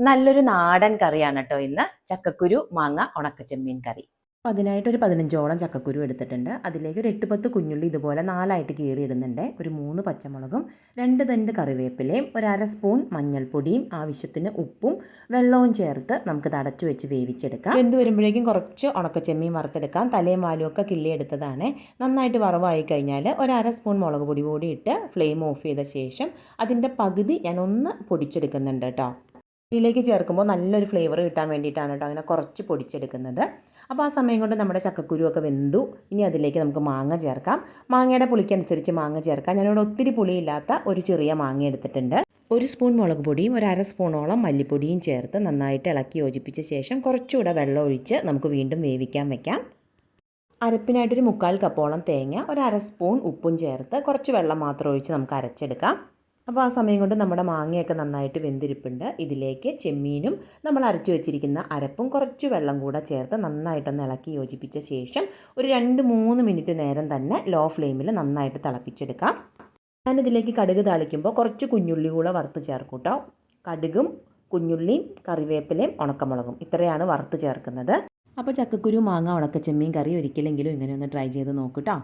നല്ലൊരു നാടൻ കറിയാണ് കേട്ടോ ഇന്ന്. ചക്കക്കുരു മാങ്ങ ഉണക്കച്ചെമ്മീൻ കറി. അപ്പോൾ അതിനായിട്ട് ഒരു പതിനഞ്ചോളം ചക്കക്കുരു എടുത്തിട്ടുണ്ട്. അതിലേക്ക് ഒരു എട്ട് പത്ത് കുഞ്ഞുള്ളി ഇതുപോലെ നാലായിട്ട് കീറി ഇടുന്നുണ്ട് ഒരു മൂന്ന് പച്ചമുളകും രണ്ട് തണ്ട് കറിവേപ്പിലയും ഒരു അര സ്പൂൺ മഞ്ഞൾപ്പൊടിയും ആവശ്യത്തിന് ഉപ്പും വെള്ളവും ചേർത്ത് നമുക്ക് അടച്ചു വെച്ച് വേവിച്ചെടുക്കാം. എന്ത് വരുമ്പോഴേക്കും കുറച്ച് ഉണക്കച്ചെമ്മീൻ വറുത്തെടുക്കാം. തലയും വാലും ഒക്കെ കിള്ളിയെടുത്തതാണ് നന്നായിട്ട് വറവായി കഴിഞ്ഞാൽ ഒരു അര സ്പൂൺ മുളക് പൊടി കൂടി ഇട്ട് ഫ്ലെയിം ഓഫ് ചെയ്ത ശേഷം അതിന്റെ പകുതി ഞാൻ ഒന്ന് പൊടിച്ചെടുക്കുന്നുണ്ട് കേട്ടോ ഇതിലേക്ക് ചേർക്കുമ്പോൾ നല്ലൊരു ഫ്ലേവർ കിട്ടാൻ വേണ്ടിയിട്ടാണ് കേട്ടോ അങ്ങനെ കുറച്ച് പൊടിച്ചെടുക്കുന്നത്. അപ്പോൾ ആ സമയം കൊണ്ട് നമ്മുടെ ചക്കക്കുരുവൊക്കെ വെന്തു. ഇനി അതിലേക്ക് നമുക്ക് മാങ്ങ ചേർക്കാം. മാങ്ങയുടെ പുളിക്കനുസരിച്ച് മാങ്ങ ചേർക്കാം. ഞാനിവിടെ ഒത്തിരി പുളിയില്ലാത്ത ഒരു ചെറിയ മാങ്ങ എടുത്തിട്ടുണ്ട്. ഒരു സ്പൂൺ മുളക് പൊടിയും ഒരു അര സ്പൂണോളം മല്ലിപ്പൊടിയും ചേർത്ത് നന്നായിട്ട് ഇളക്കി യോജിപ്പിച്ച ശേഷം കുറച്ചുകൂടെ വെള്ളം ഒഴിച്ച് നമുക്ക് വീണ്ടും വേവിക്കാൻ വെക്കാം. അരപ്പിനായിട്ടൊരു മുക്കാൽ കപ്പോളം തേങ്ങ ഒരു അര സ്പൂൺ ഉപ്പും ചേർത്ത് കുറച്ച് വെള്ളം മാത്രം ഒഴിച്ച് നമുക്ക് അരച്ചെടുക്കാം. അപ്പോൾ ആ സമയം കൊണ്ട് നമ്മുടെ മാങ്ങയൊക്കെ നന്നായിട്ട് വെന്തിരിപ്പുണ്ട്. ഇതിലേക്ക് ചെമ്മീനും നമ്മൾ അരച്ചു വെച്ചിരിക്കുന്ന അരപ്പും കുറച്ച് വെള്ളം കൂടെ ചേർത്ത് നന്നായിട്ടൊന്ന് ഇളക്കി യോജിപ്പിച്ച ശേഷം ഒരു രണ്ട് മൂന്ന് മിനിറ്റ് നേരം തന്നെ ലോ ഫ്ലെയിമിൽ നന്നായിട്ട് തിളപ്പിച്ചെടുക്കാം. ഞാനിതിലേക്ക് കടുക് താളിക്കുമ്പോൾ കുറച്ച് കുഞ്ഞുള്ളി കൂടെ വറുത്ത് ചേർക്കൂട്ടോ കേട്ടോ കടുകും കുഞ്ഞുള്ളിയും കറിവേപ്പിലയും ഉണക്കമുളകും ഇത്രയാണ് വറുത്ത് ചേർക്കുന്നത്. അപ്പോൾ ചക്കക്കുരു മാങ്ങ ഉണക്ക ചെമ്മീൻ കറി ഒരിക്കലെങ്കിലും ഇങ്ങനെ ഒന്ന് ട്രൈ ചെയ്ത് നോക്കൂട്ടോ